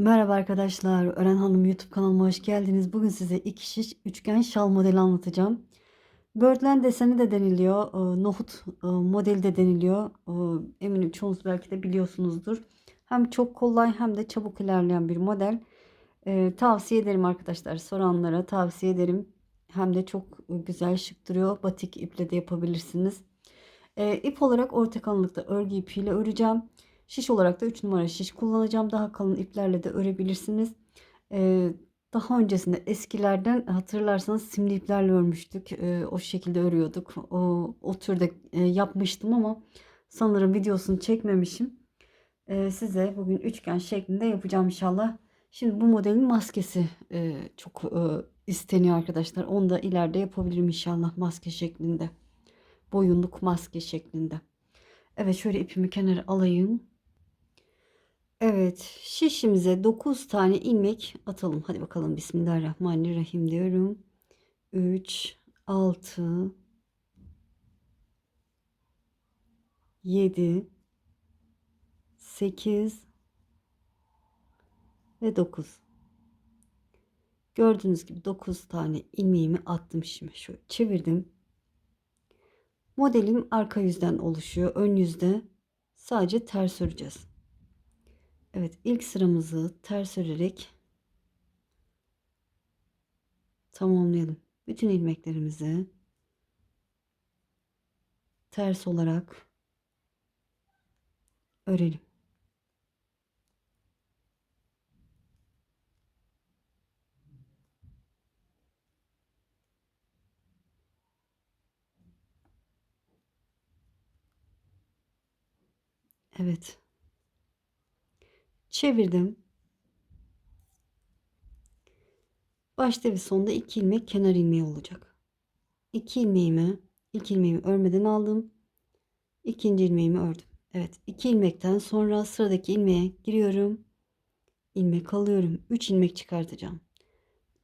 Merhaba arkadaşlar, Ören Hanım YouTube kanalıma hoş geldiniz. Bugün size iki şiş üçgen şal modeli anlatacağım. Birdland deseni de deniliyor, e, nohut e, modeli de deniliyor. E, Eminim çoğunuz belki de biliyorsunuzdur. Hem çok kolay hem de çabuk ilerleyen bir model. Tavsiye ederim arkadaşlar, soranlara tavsiye ederim. Hem de çok güzel şık duruyor. Batik iple de yapabilirsiniz. İp olarak orta kalınlıkta örgü ipiyle öreceğim. Şiş olarak da 3 numara şiş kullanacağım. Daha kalın iplerle de örebilirsiniz. Ee, daha öncesinde eskilerden hatırlarsanız simli iplerle örmüştük. Ee, o şekilde örüyorduk. O, o türde e, yapmıştım ama sanırım videosunu çekmemişim. Ee, size bugün üçgen şeklinde yapacağım inşallah. Şimdi bu modelin maskesi e, çok e, isteniyor arkadaşlar. Onu da ileride yapabilirim inşallah maske şeklinde. Boyunluk maske şeklinde. Evet şöyle ipimi kenara alayım. Evet, şişimize 9 tane ilmek atalım. Hadi bakalım Bismillahirrahmanirrahim diyorum. 3 6 7 8 ve 9. Gördüğünüz gibi 9 tane ilmeğimi attım şimdi. Şöyle çevirdim. Modelim arka yüzden oluşuyor. Ön yüzde sadece ters öreceğiz. Evet ilk sıramızı ters örerek tamamlayalım. Bütün ilmeklerimizi ters olarak örelim. Evet. Çevirdim. Başta ve sonda iki ilmek kenar ilmeği olacak. İki ilmeğimi, ilk ilmeğimi örmeden aldım. İkinci ilmeğimi ördüm. Evet, iki ilmekten sonra sıradaki ilmeğe giriyorum. ilmek alıyorum. Üç ilmek çıkartacağım.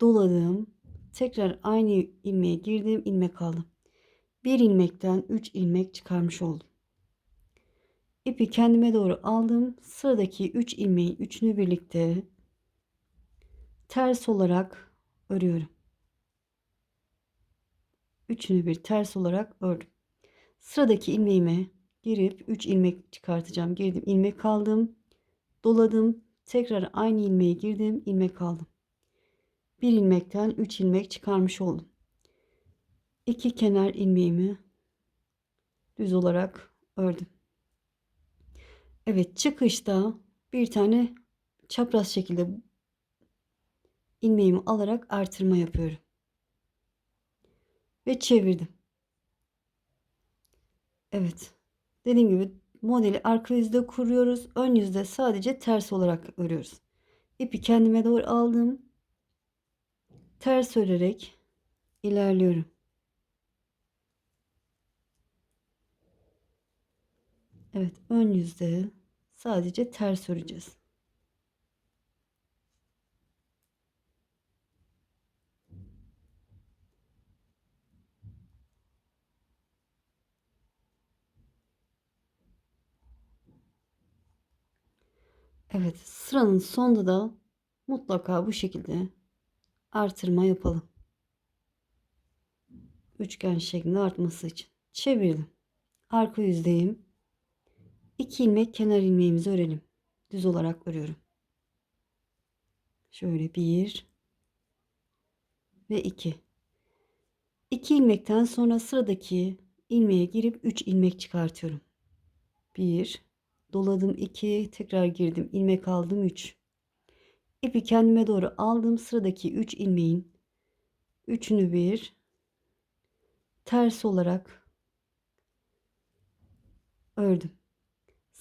Doladım. Tekrar aynı ilmeğe girdim, ilmek aldım. Bir ilmekten üç ilmek çıkarmış oldum. İpi kendime doğru aldım. Sıradaki 3 ilmeğin üçünü birlikte ters olarak örüyorum. Üçünü bir ters olarak ördüm. Sıradaki ilmeğime girip 3 ilmek çıkartacağım. Girdim, ilmek aldım. Doladım. Tekrar aynı ilmeğe girdim, ilmek aldım. Bir ilmekten 3 ilmek çıkarmış oldum. İki kenar ilmeğimi düz olarak ördüm. Evet çıkışta bir tane çapraz şekilde ilmeğimi alarak artırma yapıyorum. Ve çevirdim. Evet. Dediğim gibi modeli arka yüzde kuruyoruz. Ön yüzde sadece ters olarak örüyoruz. İpi kendime doğru aldım. Ters örerek ilerliyorum. Evet ön yüzde sadece ters öreceğiz. Evet sıranın sonunda da mutlaka bu şekilde artırma yapalım. Üçgen şeklinde artması için. Çevirdim. Arka yüzdeyim. 2 ilmek kenar ilmeğimizi örelim. Düz olarak örüyorum. Şöyle 1 ve 2. 2 ilmekten sonra sıradaki ilmeğe girip 3 ilmek çıkartıyorum. 1 doladım 2 tekrar girdim ilmek aldım 3 ipi kendime doğru aldım sıradaki 3 ilmeğin üçünü bir ters olarak ördüm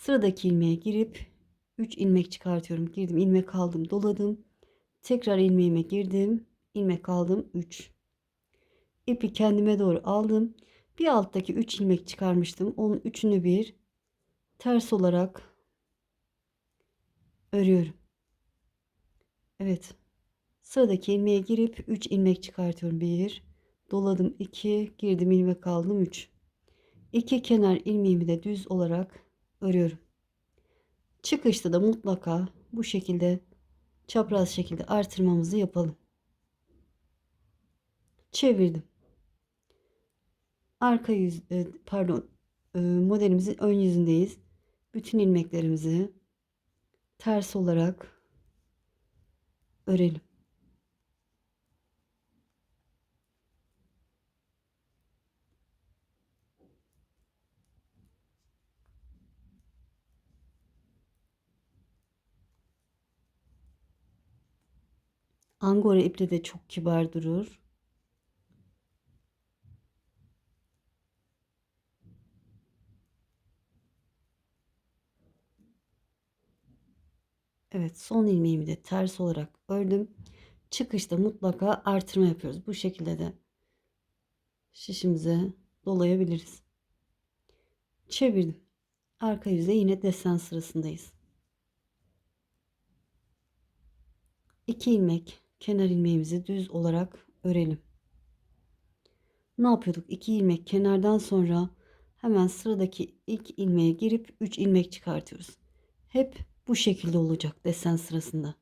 Sıradaki ilmeğe girip 3 ilmek çıkartıyorum. Girdim, ilmek aldım, doladım. Tekrar ilmeğime girdim, ilmek aldım, 3. İpi kendime doğru aldım. Bir alttaki 3 ilmek çıkarmıştım. Onun üçünü bir ters olarak örüyorum. Evet. Sıradaki ilmeğe girip 3 ilmek çıkartıyorum. 1 doladım 2 girdim ilmek aldım 3. 2 kenar ilmeğimi de düz olarak örüyorum. Çıkışta da mutlaka bu şekilde çapraz şekilde artırmamızı yapalım. Çevirdim. Arka yüz e, pardon e, modelimizin ön yüzündeyiz. Bütün ilmeklerimizi ters olarak örelim. Angora iple de çok kibar durur. Evet son ilmeğimi de ters olarak ördüm. Çıkışta mutlaka artırma yapıyoruz. Bu şekilde de şişimize dolayabiliriz. Çevirdim. Arka yüze yine desen sırasındayız. 2 ilmek kenar ilmeğimizi düz olarak örelim. Ne yapıyorduk? 2 ilmek kenardan sonra hemen sıradaki ilk ilmeğe girip 3 ilmek çıkartıyoruz. Hep bu şekilde olacak desen sırasında.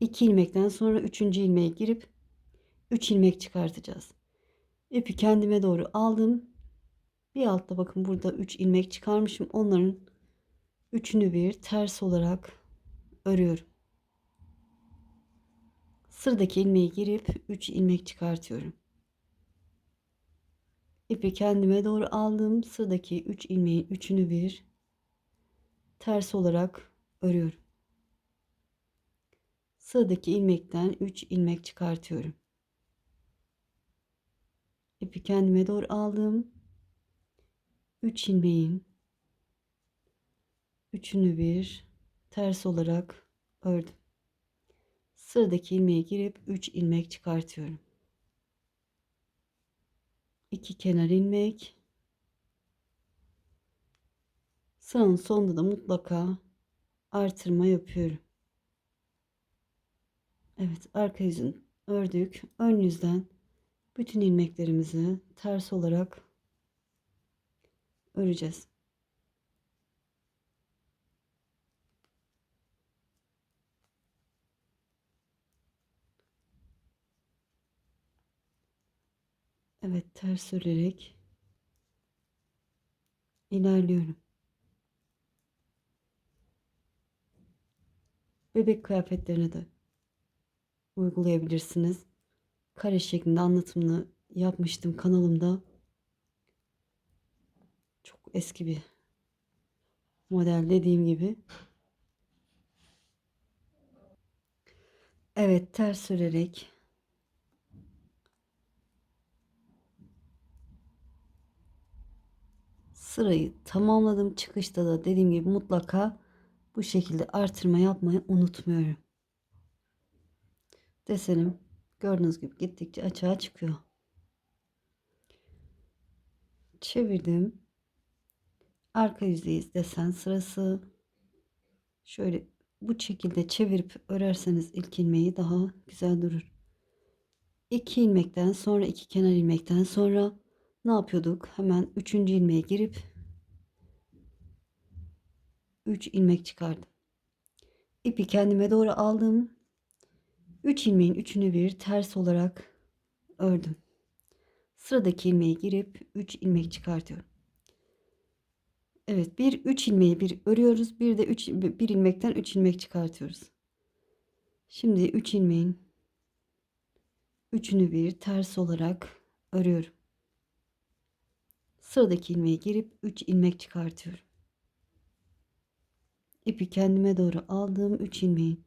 2 ilmekten sonra 3. ilmeğe girip 3 ilmek çıkartacağız. İpi kendime doğru aldım. Bir altta bakın burada 3 ilmek çıkarmışım. Onların üçünü bir ters olarak örüyorum. Sıradaki ilmeği girip 3 ilmek çıkartıyorum. İpi kendime doğru aldım. Sıradaki 3 ilmeğin üçünü bir ters olarak örüyorum. Sıradaki ilmekten 3 ilmek çıkartıyorum. İpi kendime doğru aldım. 3 ilmeğin üçünü bir ters olarak ördüm. Sıradaki ilmeğe girip 3 ilmek çıkartıyorum. 2 kenar ilmek. Sıranın sonunda da mutlaka artırma yapıyorum. Evet arka yüzün ördük. Ön yüzden bütün ilmeklerimizi ters olarak öreceğiz. Evet ters örerek ilerliyorum. Bebek kıyafetlerine de uygulayabilirsiniz. Kare şeklinde anlatımını yapmıştım kanalımda. Çok eski bir model dediğim gibi. Evet ters örerek sırayı tamamladım. Çıkışta da dediğim gibi mutlaka bu şekilde artırma yapmayı unutmuyorum. Desenim gördüğünüz gibi gittikçe açığa çıkıyor. Çevirdim. Arka yüzdeyiz desen sırası. Şöyle bu şekilde çevirip örerseniz ilk ilmeği daha güzel durur. 2 ilmekten sonra iki kenar ilmekten sonra ne yapıyorduk? Hemen 3. ilmeğe girip 3 ilmek çıkardım. İpi kendime doğru aldım. 3 ilmeğin üçünü bir ters olarak ördüm. Sıradaki ilmeğe girip 3 ilmek çıkartıyorum. Evet, bir 3 ilmeği bir örüyoruz. Bir de 3 bir ilmekten 3 ilmek çıkartıyoruz. Şimdi 3 ilmeğin üçünü bir ters olarak örüyorum. Sıradaki ilmeğe girip 3 ilmek çıkartıyorum. İpi kendime doğru aldığım 3 ilmeğin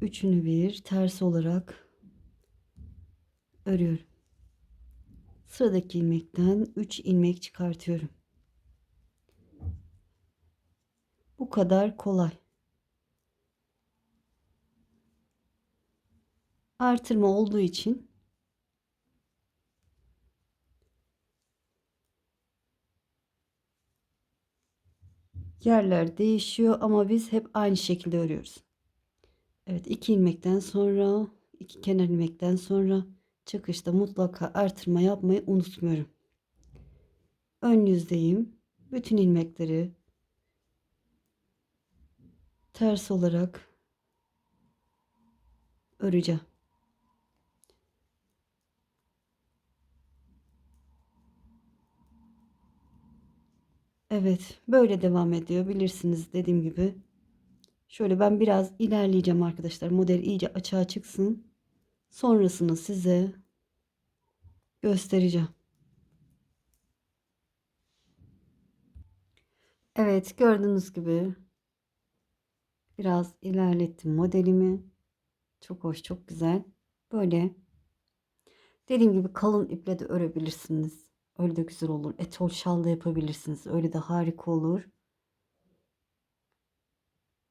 üçünü bir ters olarak örüyorum. Sıradaki ilmekten 3 ilmek çıkartıyorum. Bu kadar kolay. Artırma olduğu için yerler değişiyor ama biz hep aynı şekilde örüyoruz. Evet iki ilmekten sonra iki kenar ilmekten sonra çıkışta mutlaka artırma yapmayı unutmuyorum. Ön yüzdeyim. Bütün ilmekleri ters olarak öreceğim. Evet, böyle devam ediyor. Bilirsiniz dediğim gibi. Şöyle ben biraz ilerleyeceğim arkadaşlar. Model iyice açığa çıksın. Sonrasını size göstereceğim. Evet, gördüğünüz gibi biraz ilerlettim modelimi. Çok hoş, çok güzel. Böyle dediğim gibi kalın iple de örebilirsiniz. Öyle de güzel olur. Etol şal da yapabilirsiniz. Öyle de harika olur.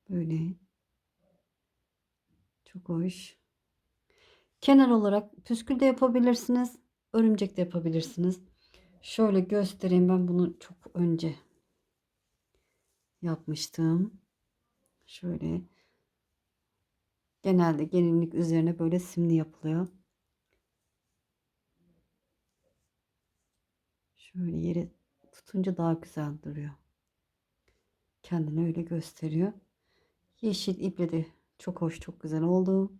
Böyle. Çok hoş. Kenar olarak püskül de yapabilirsiniz. Örümcek de yapabilirsiniz. Şöyle göstereyim. Ben bunu çok önce yapmıştım. Şöyle genelde gelinlik üzerine böyle simli yapılıyor. Şöyle yere tutunca daha güzel duruyor. Kendini öyle gösteriyor. Yeşil iple de çok hoş, çok güzel oldu.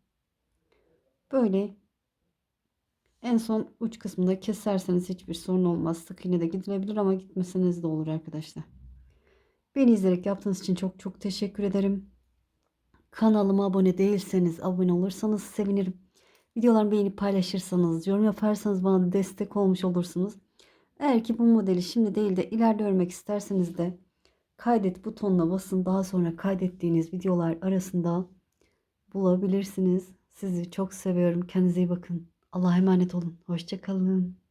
Böyle en son uç kısmında keserseniz hiçbir sorun olmaz. Sık iğne de gidilebilir ama gitmeseniz de olur arkadaşlar. Beni izleyerek yaptığınız için çok çok teşekkür ederim. Kanalıma abone değilseniz abone olursanız sevinirim. Videolarımı beğenip paylaşırsanız, yorum yaparsanız bana destek olmuş olursunuz. Eğer ki bu modeli şimdi değil de ileride örmek isterseniz de kaydet butonuna basın. Daha sonra kaydettiğiniz videolar arasında bulabilirsiniz. Sizi çok seviyorum. Kendinize iyi bakın. Allah'a emanet olun. Hoşçakalın.